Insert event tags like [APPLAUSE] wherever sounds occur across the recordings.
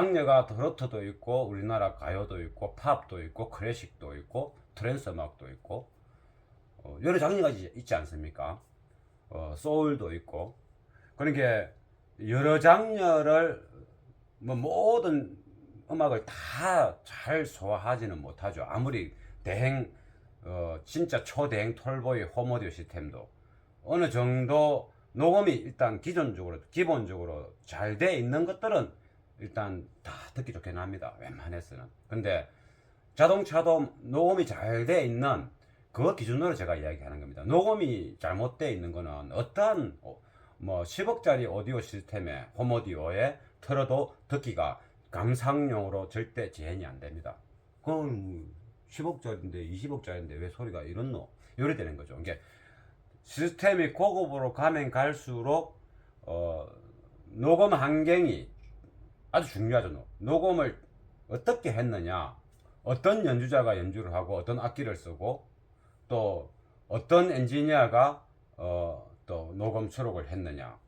장르가 트로트도 있고 우리나라 가요도 있고 팝도 있고 클래식도 있고 트랜스 음악도 있고 어, 여러 장르가 있- 있지 않습니까? 어, 소울도 있고 그러니까 여러 장르를 뭐 모든 음악을 다 잘 소화하지는 못하죠. 아무리 대행 어, 진짜 초대행 톨보이 홈오디오 시스템도 어느 정도 녹음이 일단 기존적으로 기본적으로 잘 돼 있는 것들은 일단 다 듣기 좋게 납니다. 웬만해서는. 근데 자동차도 녹음이 잘 돼 있는 그거 기준으로 제가 이야기하는 겁니다. 녹음이 잘못돼 있는 거는 어떠한 어, 뭐 10억짜리 오디오 시스템에 홈오디오에 틀어도 듣기가 감상용으로 절대 재현이 안 됩니다. 그건 10억짜리인데 20억짜리인데 왜 소리가 이렇노? 이래 되는 거죠. 이게 시스템이 고급으로 가면 갈수록 어, 녹음 환경이 아주 중요하죠. 노- 녹음을 어떻게 했느냐, 어떤 연주자가 연주를 하고 어떤 악기를 쓰고 또 어떤 엔지니어가 어, 또 녹음 수록을 했느냐.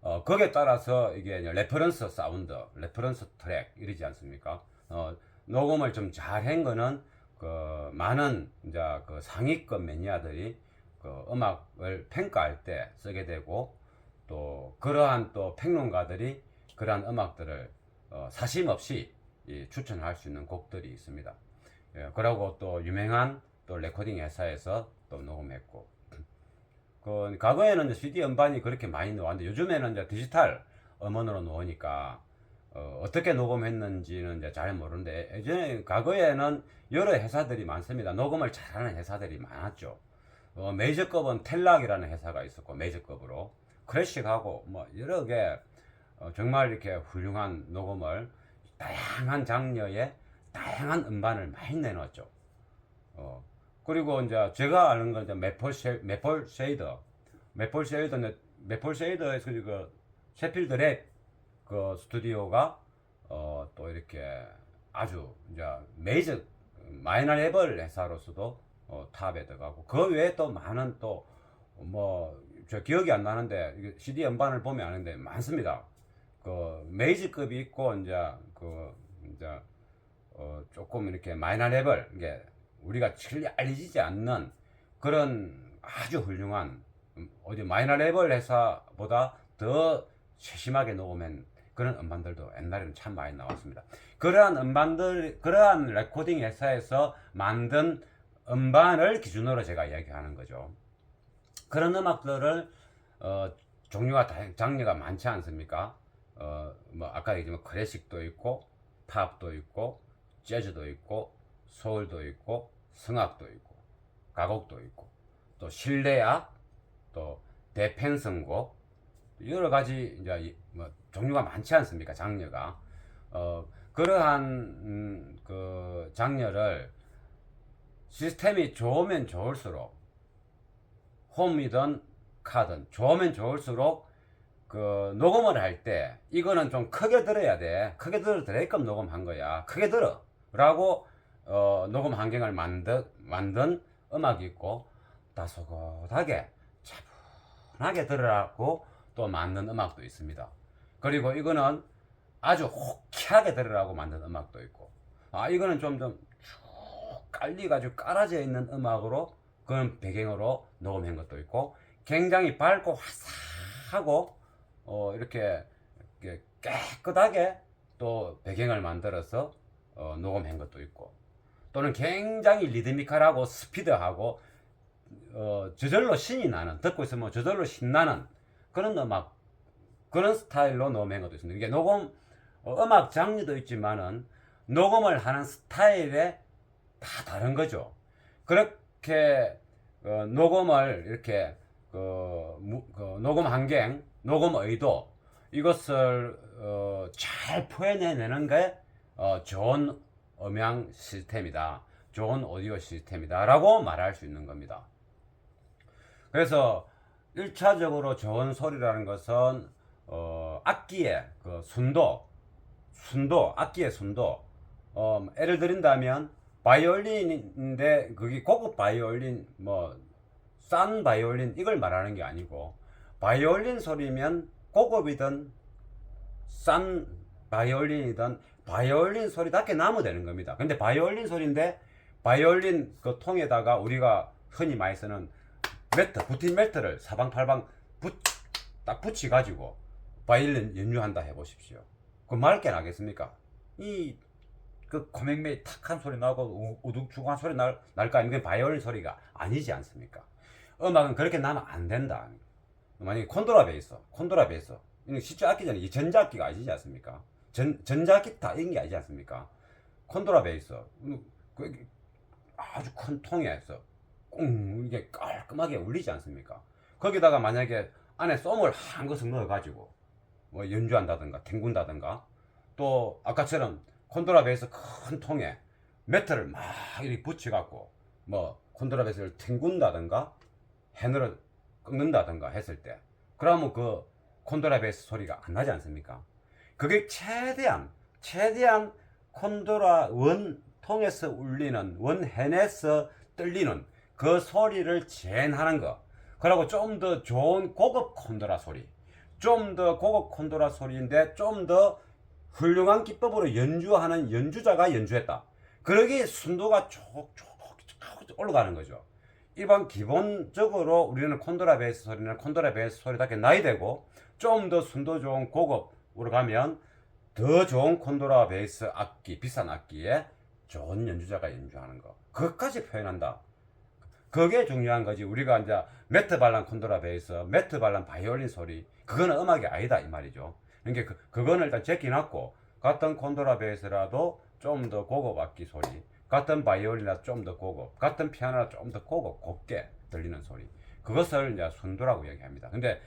어, 거기에 따라서 이게 레퍼런스 사운드, 레퍼런스 트랙 이러지 않습니까? 어, 녹음을 좀 잘 한 거는 그 많은 이제 그 상위급 매니아들이 그 음악을 평가할 때 쓰게 되고 또 그러한 또 평론가들이 그러한 음악들을 어, 사심 없이 이, 추천할 수 있는 곡들이 있습니다. 예, 그리고 또 유명한 또 레코딩 회사에서 또 녹음했고 [CLEARS THROAT] 그 과거에는 CD 음반이 그렇게 많이 나왔는데 요즘에는 이제 디지털 음원으로 나오니까 어, 어떻게 녹음했는지는 이제 잘 모르는데 예전에 과거에는 여러 회사들이 많습니다. 녹음을 잘하는 회사들이 많았죠. 어, 메이저급은 텔락이라는 회사가 있었고 메이저급으로 클래식하고 뭐 여러 개 어, 정말 이렇게 훌륭한 녹음을 다양한 장르의 다양한 음반을 많이 내놨죠. 어, 그리고 이제 제가 아는 건 이제 메폴 쉐 메폴 쉐이더, 메폴 쉐이더, 메폴 쉐이더에서 그 셰필드 랩그 스튜디오가 어, 또 이렇게 아주 이제 메이저 마이너 레벨 회사로서도 어, 탑에 들어가고 그 외에 또 많은 또 뭐 저 기억이 안 나는데 CD 음반을 보면 아는데 많습니다. 그 메이저급이 있고 이제 그 이제 어 조금 이렇게 마이너 레벨 이게 우리가 칠 알려지지 않는 그런 아주 훌륭한 음, 어디 마이너 레벨 회사보다 더 세심하게 녹음한 그런 음반들도 옛날에는 참 많이 나왔습니다. 그러한 음반들, 그러한 레코딩 회사에서 만든 음반을 기준으로 제가 이야기하는 거죠. 그런 음악들을 어, 종류가 다 장르가 많지 않습니까? 어, 뭐 아까 얘기했지만 클래식도 있고 팝도 있고 재즈도 있고 소울도 있고 성악도 있고 가곡도 있고. 또 실내악 또 대pen성곡 여러 가지 이제 이- 뭐 종류가 많지 않습니까 장르가? 어 그러한 음, 그 장르를 시스템이 좋으면 좋을수록 홈이든 카든 좋으면 좋을수록 그 녹음을 할 때 이거는 좀 크게 들어야 돼. 크게 들어 드레이급 녹음한 거야. 크게 들어라고 어, 녹음 환경을 만든 만든 음악이 있고 다소곳하게 차분하게 들으라고 또 만든 음악도 있습니다. 그리고 이거는 아주 호쾌하게 들으라고 만든 음악도 있고. 아 이거는 좀좀쭉 깔리가지고 깔아져 있는 음악으로 그런 배경으로 녹음한 것도 있고 굉장히 밝고 화사하고 어 이렇게, 깨끗하게 또 배경을 만들어서 어, 녹음한 것도 있고 또는 굉장히 리드미컬하고 스피드하고 어, 저절로 신이 나는 듣고 있으면 저절로 신나는 그런 음악 그런 스타일로 녹음한 것도 있습니다. 이게 녹음 어, 음악 장르도 있지만은 녹음을 하는 스타일에 다 다른 거죠. 그렇게 어, 녹음을 이렇게 그, 무- 그 녹음 환경, 녹음 의도 이것을 어, 잘 표현해내는 게 어, 좋은 음향 시스템이다. 좋은 오디오 시스템이다 라고 말할 수 있는 겁니다. 그래서 1차적으로 좋은 소리라는 것은 어, 악기의 그 순도, 순도, 악기의 순도. 어, 예를 들인다면 바이올린인데 그게 고급 바이올린 뭐 싼 바이올린 이걸 말하는 게 아니고 바이올린 소리면 고급이든 싼 바이올린이든 바이올린 소리답게 나면 되는 겁니다. 근데 바이올린 소리인데 바이올린 그 통에다가 우리가 흔히 많이 쓰는 매트, 부틴 매트를 사방팔방 붙, 딱 붙이 가지고 바이올린 연주한다 해보십시오. 그 맑게 나겠습니까? 이 그 고맹매 탁한 소리 나고 우- 우둥충한 소리 날, 날까 아니면 바이올린 소리가 아니지 않습니까? 음악은 그렇게 나면 안 된다. 만약에 콘도라 베이스, 콘도라 이거 실제 악기잖아요. 이 전자악기가 아니지 않습니까? 전, 전자기타 이런 게 아니지 않습니까? 콘도라 베이스, 음, 그 아주 큰 통에서 꽁 이게 깔끔하게 울리지 않습니까? 거기다가 만약에 안에 쏨을 한 것을 넣어가지고 뭐 연주한다든가 탱군다든가 또 아까처럼 콘도라 베이스 큰 통에 매트를 막 이렇게 붙여갖고 뭐 콘도라 베이스를 탱군다든가 해너를 꺾는다든가 했을 때 그러면 그 콘도라 베이스 소리가 안 나지 않습니까? 그게 최대한 최대한 콘도라 원 통에서 울리는 원헨에서 들리는 그 소리를 재현하는 거. 그리고 좀 더 좋은 고급 콘도라 소리. 좀 더 고급 콘도라 소리인데 좀 더 훌륭한 기법으로 연주하는 연주자가 연주했다. 그러기 순도가 쭉쭉 올라가는 거죠. 일반 기본적으로 우리는 콘도라 베이스 소리는 콘도라 베이스 소리답게 나야 되고 좀 더 순도 좋은 고급으로 가면 더 좋은 콘도라 베이스 악기 비싼 악기에 좋은 연주자가 연주하는 거. 그것까지 표현한다. 그게 중요한 거지. 우리가 이제 매트 발란 콘도라 베이스 매트 발란 바이올린 소리 그거는 음악이 아니다 이 말이죠. 그러니까 그, 그거는 일단 제끼놨고 같은 콘도라 베이스라도 좀 더 고급 악기 소리 같은 바이올린이라 좀더 고급 같은 피아노라 좀더 고급 곱게 들리는 소리 그것을 이제 순도라고 얘기합니다 근데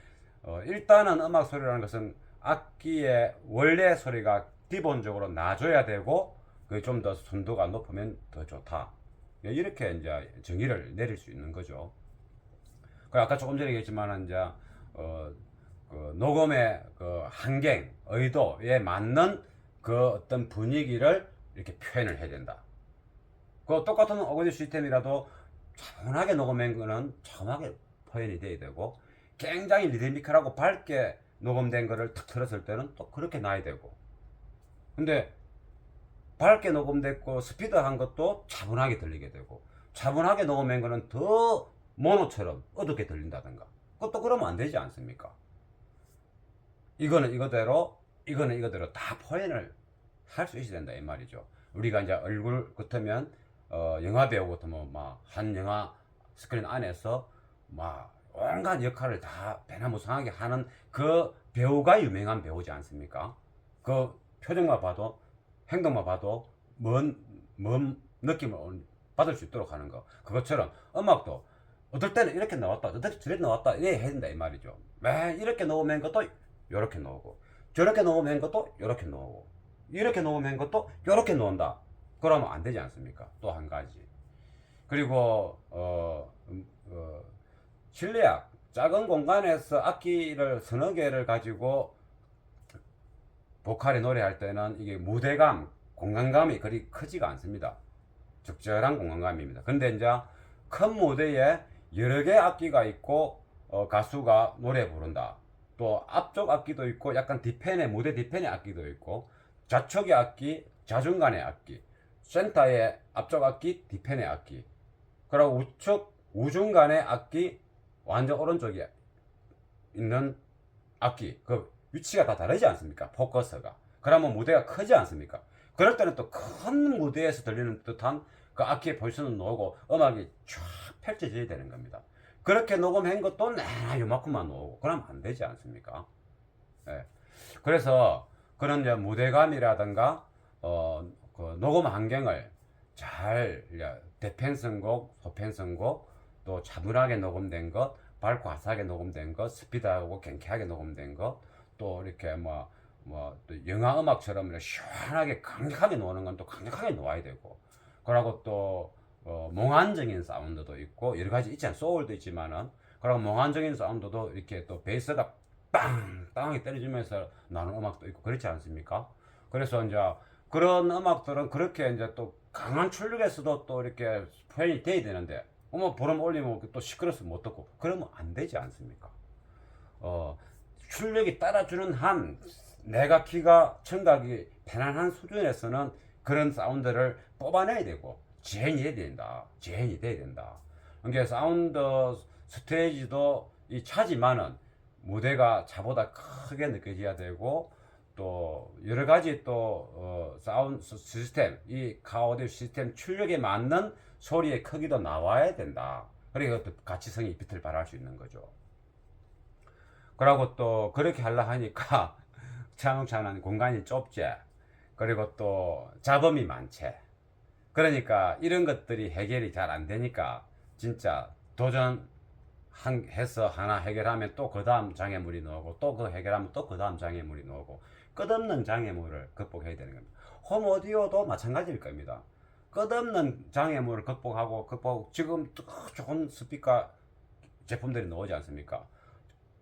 어, 일단은 음악 소리라는 것은 악기의 원래 소리가 기본적으로 나줘야 되고 그좀더 순도가 높으면 더 좋다. 예, 이렇게 이제 정의를 내릴 수 있는 거죠. 그 아까 조금 전에 얘기했지만 이제 어, 그 녹음의 그 환경, 의도에 맞는 그 어떤 분위기를 이렇게 표현을 해야 된다. 그 똑같은 오디오 시스템이라도 차분하게 녹음한 거는 차분하게 표현이 돼야 되고 굉장히 리드미컬하고 밝게 녹음된 거를 탁 틀었을 때는 또 그렇게 나야 되고. 근데 밝게 녹음됐고 스피드한 것도 차분하게 들리게 되고 차분하게 녹음한 거는 더 모노처럼 어둡게 들린다든가. 그것도 그러면 안 되지 않습니까? 이거는 이거대로 이거는 이거대로 다 표현을 할 수 있어야 된다 이 말이죠. 우리가 이제 얼굴 같으면 어, 영화 배우 같으면 막 한 영화 스크린 안에서 막 온갖 역할을 다 배나무상하게 하는 그 배우가 유명한 배우지 않습니까? 그 표정만 봐도 행동만 봐도 뭔, 뭔 느낌을 올- 받을 수 있도록 하는 거. 그것처럼 음악도 어떨 때는 이렇게 나왔다, 어떨 때 저렇게 나왔다, 이래 해야 된다, 이 말이죠. 매 이렇게 녹음한 것도 이렇게 나오고, 저렇게 녹음한 것도 이렇게 나오고, 이렇게 녹음한 것도 이렇게 나온다. 그러면 안 되지 않습니까? 또 한 가지. 그리고, 어, 음, 어, 실내악, 작은 공간에서 악기를 서너 개를 가지고 보컬이 노래할 때는 이게 무대감, 공간감이 그리 크지가 않습니다. 적절한 공간감입니다. 근데 이제 큰 무대에 여러 개 악기가 있고 어, 가수가 노래 부른다. 또 앞쪽 악기도 있고 약간 뒤편에 무대 뒤편에 악기도 있고 좌측의 악기, 좌중간의 악기, 센터의 앞쪽 악기, 뒤편의 악기, 그리고 우측 우중간의 악기, 완전 오른쪽에 있는 악기 그 위치가 다 다르지 않습니까? 포커스가. 그러면 무대가 크지 않습니까? 그럴 때는 또 큰 무대에서 들리는 듯한 그 악기의 포지션은 나오고 음악이 쫙 펼쳐져야 되는 겁니다. 그렇게 녹음한 것도 내나 요만큼만 나오고 그러면 안 되지 않습니까? 예. 그래서 그런 무대감이라든가 어, 그 녹음 환경을 잘 이제 대편성곡, 소편성곡 또 차분하게 녹음된 것, 밝고 화사하게 녹음된 것, 스피드하고 경쾌하게 녹음된 것, 또 이렇게 뭐, 뭐, 또 영화 음악처럼 시원하게 강력하게 노는 건 또 강력하게 놓아야 되고, 그리고 또, 어, 몽환적인 사운드도 있고, 여러 가지 있잖아요. 소울도 있지만은, 그리고 몽환적인 사운드도 이렇게 또 베이스가 빵! 땅에 때려주면서 나는 음악도 있고, 그렇지 않습니까? 그래서 이제 그런 음악들은 그렇게 이제 또 강한 출력에서도 또 이렇게 표현이 돼야 되는데, 어머, 보름 올리면 또 시끄러워서 못 듣고, 그러면 안 되지 않습니까? 어, 출력이 따라주는 한, 내가 키가 청각이 편안한 수준에서는 그런 사운드를 뽑아내야 되고 지행이 돼야 된다. 지행이 돼야 된다. 그러니까 사운드 스테이지도 이 차지만은 무대가 차보다 크게 느껴져야 되고 또 여러 가지 또 어, 사운드 시스템 이 카오디오 시스템 출력에 맞는 소리의 크기도 나와야 된다. 그러니까 또 가치성이 빛을 발할 수 있는 거죠. 그러고 또 그렇게 하려 하니까 [LAUGHS] 자동차는 공간이 좁지. 그리고 또 잡음이 많지. 그러니까 이런 것들이 해결이 잘 안 되니까 진짜 도전 한, 해서 하나 해결하면 또 그 다음 장애물이 나오고 또 그 해결하면 또 그 다음 장애물이 나오고 끝없는 장애물을 극복해야 되는 겁니다. 홈 오디오도 마찬가지일 겁니다. 끝없는 장애물을 극복하고 극복 지금 또 좋은 스피커 제품들이 나오지 않습니까?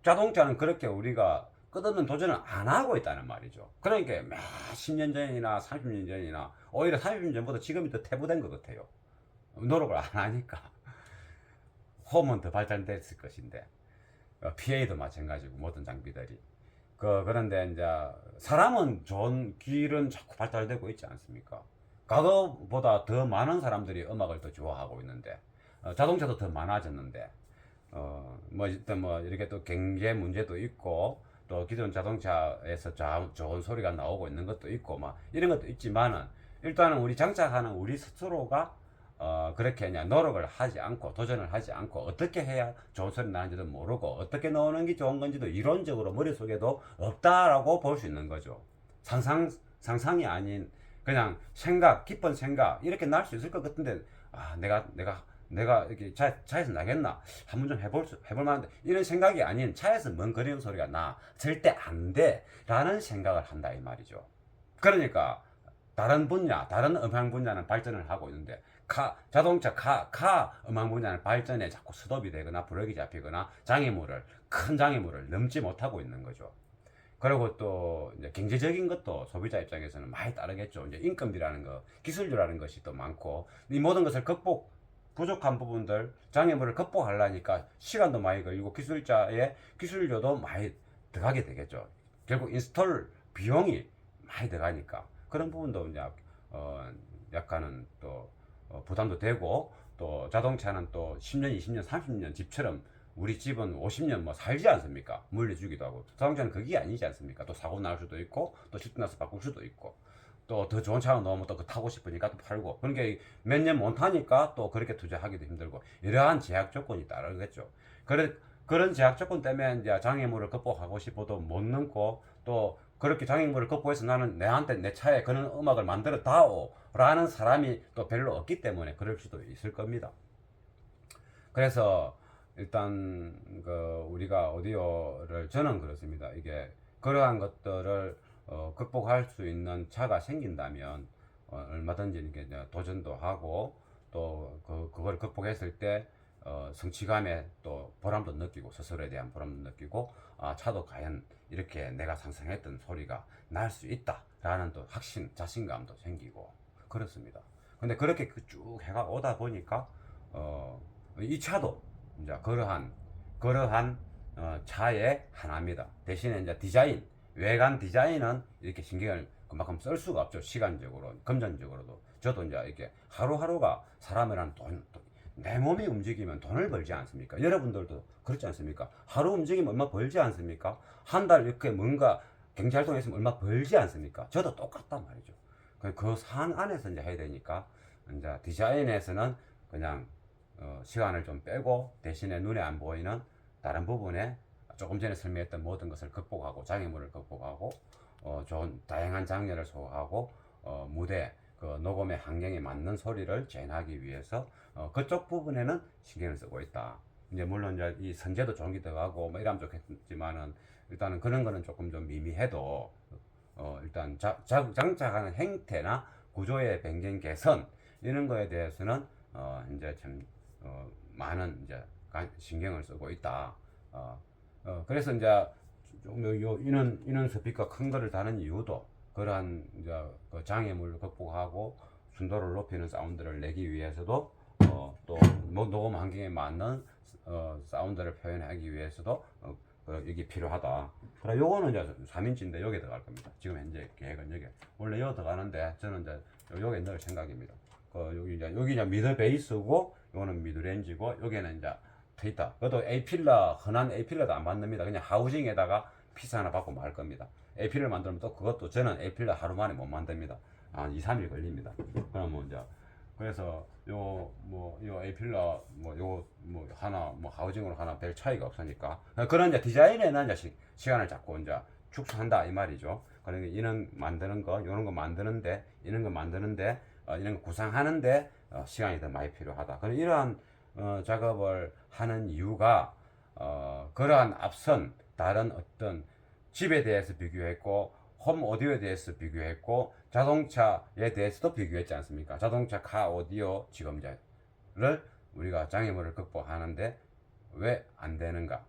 자동차는 그렇게 우리가 끝없는 도전을 안 하고 있다는 말이죠. 그러니까 몇 10년 전이나 30년 전이나 오히려 30년 전보다 지금이 더 퇴보된 것 같아요. 노력을 안 하니까. 홈은 더 발전됐을 것인데 어, PA도 마찬가지고 모든 장비들이 그 그런데 이제 사람은 좋은 길은 자꾸 발달되고 있지 않습니까? 과거보다 더 많은 사람들이 음악을 더 좋아하고 있는데 어, 자동차도 더 많아졌는데 어뭐 일단 뭐 이렇게 또 경제 문제도 있고 또 기존 자동차에서 자, 좋은 소리가 나오고 있는 것도 있고 막 이런 것도 있지만은 일단은 우리 장착하는 우리 스스로가 어, 그렇게 그냥 노력을 하지 않고 도전을 하지 않고 어떻게 해야 좋은 소리 나는지도 모르고 어떻게 나오는 게 좋은 건지도 이론적으로 머릿속에도 없다라고 볼 수 있는 거죠. 상상 상상이 아닌 그냥 생각 깊은 생각 이렇게 날 수 있을 것 같은데 아 내가 내가 내가 이렇게 차, 차에서 나겠나 한번 좀 해볼 수 해볼 만한데 이런 생각이 아닌 차에서 멍거리는 소리가 나 절대 안 돼라는 생각을 한다 이 말이죠. 그러니까 다른 분야, 다른 음향 분야는 발전을 하고 있는데 카, 자동차 카, 카 음향 분야는 발전에 자꾸 스톱이 되거나 브레이크 잡히거나 장애물을 큰 장애물을 넘지 못하고 있는 거죠. 그리고 또 이제 경제적인 것도 소비자 입장에서는 많이 따르겠죠. 이제 인건비라는 거, 기술료라는 것이 또 많고 이 모든 것을 극복 부족한 부분들 장애물을 극복하려니까 시간도 많이 걸리고 기술자의 기술료도 많이 들어가게 되겠죠. 결국 인스톨 비용이 많이 들어가니까 그런 부분도 이제 어 약간은 또 어, 부담도 되고 또 자동차는 또 10년, 20년, 30년 집처럼 우리 집은 50년 뭐 살지 않습니까? 물려주기도 하고 자동차는 그게 아니지 않습니까? 또 사고 날 수도 있고 또 실증 나서 바꿀 수도 있고 또 더 좋은 차가 나오면 또 그 타고 싶으니까 또 팔고 그러니까 몇 년 못 타니까 또 그렇게 투자하기도 힘들고 이러한 제약 조건이 따르겠죠. 그래 그런 제약 조건 때문에 이제 장애물을 극복하고 싶어도 못 넘고 또 그렇게 장애물을 극복해서 나는 내한테 내 차에 그런 음악을 만들어 다오 라는 사람이 또 별로 없기 때문에 그럴 수도 있을 겁니다. 그래서 일단 그 우리가 오디오를 저는 그렇습니다. 이게 그러한 것들을 어, 극복할 수 있는 차가 생긴다면 어, 얼마든지 이제 도전도 하고 또 그, 그걸 극복했을 때 어, 성취감에 또 보람도 느끼고 스스로에 대한 보람도 느끼고 아 차도 과연 이렇게 내가 상상했던 소리가 날 수 있다라는 또 확신 자신감도 생기고 그렇습니다. 근데 그렇게 그쭉 해가 오다 보니까 어, 이 차도 이제 그러한 그러한 어, 차의 하나입니다. 대신에 이제 디자인 외관 디자인은 이렇게 신경을 그만큼 쓸 수가 없죠. 시간적으로 금전적으로도 저도 이제 이렇게 하루하루가 사람이란 돈, 돈- 내 몸이 움직이면 돈을 벌지 않습니까? 여러분들도 그렇지 않습니까? 하루 움직이면 얼마 벌지 않습니까? 한 달 이렇게 뭔가 경제 활동 했으면 얼마 벌지 않습니까? 저도 똑같단 말이죠. 그- 그산 안에서 이제 해야 되니까 이제 디자인에서는 그냥 어, 시간을 좀 빼고 대신에 눈에 안 보이는 다른 부분에 조금 전에 설명했던 모든 것을 극복하고 장애물을 극복하고 어, 좋은 다양한 장르를 소화하고 어, 무대 그 녹음의 환경에 맞는 소리를 재현하기 위해서 어, 그쪽 부분에는 신경을 쓰고 있다. 이제 물론 이제 이 선제도 좋은 게 들어가고 뭐 이러면 좋겠지만은 일단은 그런 거는 조금 좀 미미해도 어, 일단 자, 자, 장착하는 행태나 구조의 변경 개선 이런 거에 대해서는 어, 이제 참 어, 많은 이제 가- 신경을 쓰고 있다. 어, 어, 그래서 이제 좀 요, 요 이런 이런 스피커 큰 거를 다는 이유도 그러한 이제 그 장애물을 극복하고 순도를 높이는 사운드를 내기 위해서도 어, 또 뭐- 녹음 환경에 맞는 어, 사운드를 표현하기 위해서도 어, 그 여기 필요하다. 그래 요거는 이제 3인치인데 여기에 들어갈 겁니다. 지금 현재 계획은 여기 원래 여기 들어가는데 저는 이제 요- 요게 넣을 생각입니다. 그 여기 이제 여기 이제 미드 베이스고 요거는 미드 렌즈고 여기는 이제 트위터. 그것도 A 필러 흔한 A 필러도 안 만듭니다. 그냥 하우징에다가 피스 하나 받고 말 겁니다. A 필러 만들면 또 그것도 저는 A 필러 하루 만에 못 만듭니다. 한 2, 3일 걸립니다. 그럼 뭐 이제 그래서 요 뭐요 A 필러 뭐요뭐 하나 뭐 하우징으로 하나 별 차이가 없으니까 그런 이제 디자인에는 이제 시, 시간을 잡고 이제 축소한다 이 말이죠. 그러니까 이런 만드는 거, 이런 거 만드는데, 이런 거 만드는데, 어, 이런 거 구상하는데 어, 시간이 더 많이 필요하다. 그런 이러한 어, 작업을 하는 이유가 어, 그러한 앞선 다른 어떤 집에 대해서 비교했고 홈 오디오에 대해서 비교했고 자동차에 대해서도 비교했지 않습니까? 자동차 카 오디오 지검자를 우리가 장애물을 극복하는데 왜 안 되는가?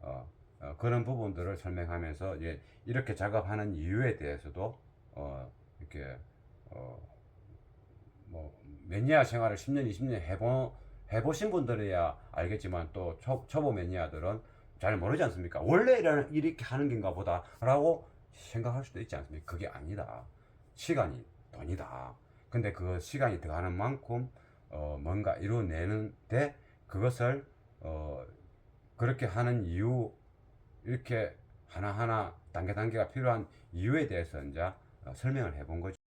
어, 어, 그런 부분들을 설명하면서 이제 이렇게 작업하는 이유에 대해서도 어, 이렇게 어, 뭐 매니아 생활을 10년, 20년 해보, 해보신 분들이야 알겠지만 또 초, 초보 매니아들은 잘 모르지 않습니까? 원래 이런, 이렇게 하는 건가 보다라고 생각할 수도 있지 않습니까? 그게 아니다. 시간이 돈이다. 근데 그 시간이 들어가는 만큼 어, 뭔가 이루어내는데 그것을 어, 그렇게 하는 이유 이렇게 하나하나 단계 단계가 필요한 이유에 대해서 이제 어, 설명을 해본 거죠.